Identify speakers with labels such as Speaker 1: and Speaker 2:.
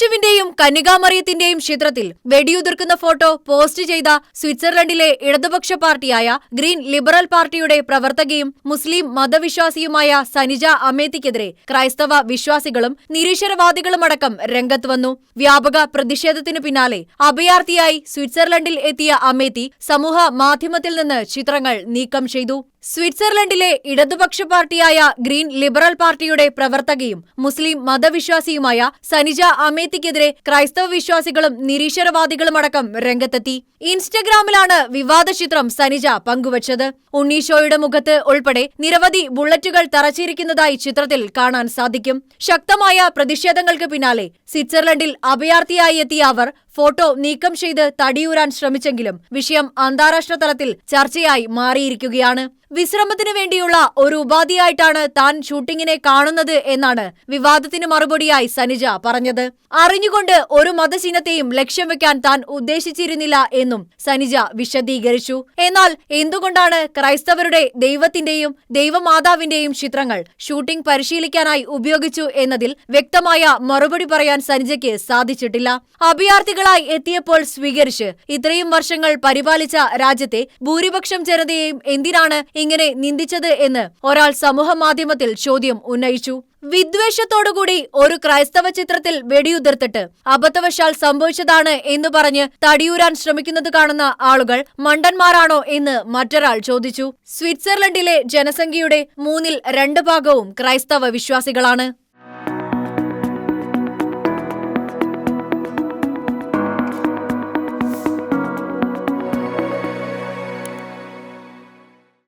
Speaker 1: ഉണ്ണിയേശുവിന്റെയും കന്യകാമറിയത്തിന്റെയും ചിത്രത്തിൽ വെടിയുതിർക്കുന്ന photo post ചെയ്ത സ്വിറ്റ്സർലൻഡിലെ ഇടതുപക്ഷ പാർട്ടിയായ ഗ്രീൻ ലിബറൽ പാർട്ടിയുടെ പ്രവർത്തകയും മുസ്ലിം മതവിശ്വാസിയുമായ സനിജ അമേത്തിക്കെതിരെ ക്രൈസ്തവ വിശ്വാസികളും നിരീശ്വരവാദികളുമടക്കം രംഗത്ത് വന്നു. വ്യാപക പ്രതിഷേധത്തിനു പിന്നാലെ അഭയാർത്ഥിയായി സ്വിറ്റ്സർലൻഡിൽ എത്തിയ അമേത്തി സമൂഹ മാധ്യമത്തിൽ നിന്ന് ചിത്രങ്ങൾ നീക്കം ചെയ്തു. സ്വിറ്റ്സർലൻഡിലെ ഇടതുപക്ഷ പാർട്ടിയായ ഗ്രീൻ ലിബറൽ പാർട്ടിയുടെ പ്രവർത്തകയും മുസ്ലിം മതവിശ്വാസിയുമായ സനിജ അമേത്തിക്കെതിരെ ക്രൈസ്തവ വിശ്വാസികളും നിരീശ്വരവാദികളുമടക്കം രംഗത്തെത്തി. ഇൻസ്റ്റഗ്രാമിലാണ് വിവാദ ചിത്രം സനിജ പങ്കുവച്ചത്. ഉണ്ണീഷോയുടെ മുഖത്ത് ഉൾപ്പെടെ നിരവധി ബുള്ളറ്റുകൾ തറച്ചിരിക്കുന്നതായി ചിത്രത്തിൽ കാണാൻ സാധിക്കും. ശക്തമായ പ്രതിഷേധങ്ങൾക്ക് പിന്നാലെ സ്വിറ്റ്സർലൻഡിൽ അഭയാർത്ഥിയായി എത്തിയ അവർ ഫോട്ടോ നീക്കം ചെയ്ത് തടിയൂരാൻ ശ്രമിച്ചെങ്കിലും വിഷയം അന്താരാഷ്ട്ര തലത്തിൽ ചർച്ചയായി മാറിയിരിക്കുകയാണ്. വിശ്രമത്തിനു വേണ്ടിയുള്ള ഒരു ഉപാധിയായിട്ടാണ് താൻ ഷൂട്ടിങ്ങിനെ കാണുന്നത് എന്നാണ് വിവാദത്തിന് മറുപടിയായി സനിജ പറഞ്ഞത്. അറിഞ്ഞുകൊണ്ട് ഒരു മതചിഹ്നത്തെയും ലക്ഷ്യം വെക്കാൻ താൻ ഉദ്ദേശിച്ചിരുന്നില്ല എന്നും സനിജ വിശദീകരിച്ചു. എന്നാൽ എന്തുകൊണ്ടാണ് ക്രൈസ്തവരുടെ ദൈവത്തിന്റെയും ദൈവമാതാവിന്റെയും ചിത്രങ്ങൾ ഷൂട്ടിംഗ് പരിശീലിക്കാനായി ഉപയോഗിച്ചു എന്നതിൽ വ്യക്തമായ മറുപടി പറയാൻ സനിജയ്ക്ക് സാധിച്ചിട്ടില്ല. അഭയാർത്ഥികളായി എത്തിയപ്പോൾ സ്വീകരിച്ച്. ഇത്രയും വർഷങ്ങൾ പരിപാലിച്ച രാജ്യത്തെ ഭൂരിപക്ഷം ജനതയെയും എന്തിനാണ് ഇങ്ങനെ നിന്ദിച്ചത് എന്ന് ഒരാൾ സമൂഹമാധ്യമത്തിൽ ചോദ്യം ഉന്നയിച്ചു. വിദ്വേഷത്തോടുകൂടി ഒരു ക്രൈസ്തവ ചിത്രത്തിൽ വെടിയുതിർത്തിട്ട് അബദ്ധവശാൽ സംഭവിച്ചതാണ് എന്ന് പറഞ്ഞ് തടിയൂരാൻ ശ്രമിക്കുന്നത് കാണുന്ന ആളുകൾ മണ്ടന്മാരാണോ എന്ന് മറ്റൊരാൾ ചോദിച്ചു. സ്വിറ്റ്സർലൻഡിലെ ജനസംഖ്യയുടെ മൂന്നിൽ രണ്ട് ഭാഗവും ക്രൈസ്തവ വിശ്വാസികളാണ്.